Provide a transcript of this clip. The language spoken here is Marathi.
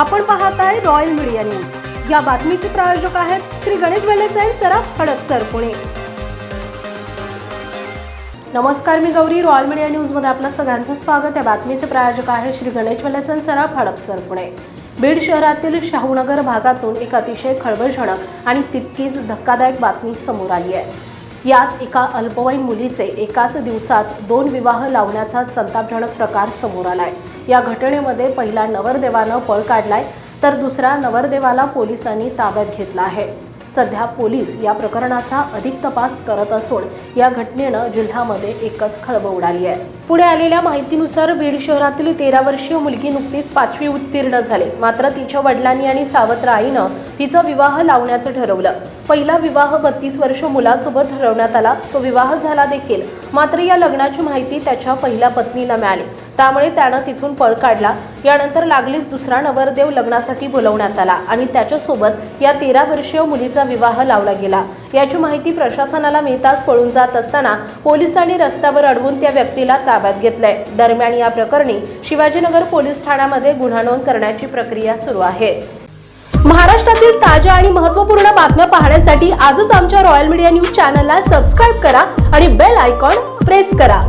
आपण पाहत आहे रॉयल मीडिया न्यूज या बातमीचे प्रायोजक आहेत श्री गणेश वेलेसाई सराफ हडपसर पुणे. नमस्कार मी गौरी. रॉयल मीडिया न्यूजमध्ये आपलं सगळ्यांचं स्वागत. या बातमीचे प्रायोजक आहे श्री गणेश वेलेसन सराफ हडपसर पुणे. बीड शहरातील शाहूनगर भागातून एक अतिशय खळबळजनक आणि तितकीच धक्कादायक बातमी समोर आली आहे. यात एका अल्पवयीन मुलीचे एकाच दिवसात दोन विवाह लावण्याचा संतापजनक प्रकार समोर आलाय. या घटनेमध्ये पहिला नवरदेवानं पळ काढलाय तर दुसऱ्या नवरदेवाला पोलिसांनी ताब्यात घेतला आहे. सध्या पोलीस या प्रकरणाचा अधिक तपास करत असून या घटनेनं जिल्ह्यामध्ये एकच खळबळ उडाली आहे. पुढे आलेल्या माहितीनुसार बीड शहरातील तेरा वर्षीय मुलगी नुकतीच पाचवी उत्तीर्ण झाली. मात्र तिच्या वडिलांनी आणि सावत्र आईनं तिचा विवाह लावण्याचं ठरवलं. पहिला विवाह बत्तीस वर्ष मुलासोबत ठरवण्यात आला. तो विवाह झाला देखील. मात्र या लग्नाची माहिती त्याच्या पहिल्या पत्नीला मिळाली. त्यामुळे त्यानं तिथून पळ काढला. यानंतर लागलीच दुसरा नवरदेव लग्नासाठी बोलवण्यात आला आणि त्याच्यासोबत या तेरा वर्षीय मुलीचा विवाह लावला गेला. याची माहिती प्रशासनाला मिळताच पळून जात असताना पोलिसांनी रस्त्यावर अडवून त्या व्यक्तीला ताब्यात घेतलंय. दरम्यान या प्रकरणी शिवाजीनगर पोलीस ठाण्यामध्ये गुन्हा नोंद करण्याची प्रक्रिया सुरू आहे. महाराष्ट्रातील ताज्या आणि महत्त्वपूर्ण बातम्या पाहण्यासाठी आजच आमच्या रॉयल मीडिया न्यूज चॅनलला सबस्क्राईब करा आणि बेल आयकॉन प्रेस करा.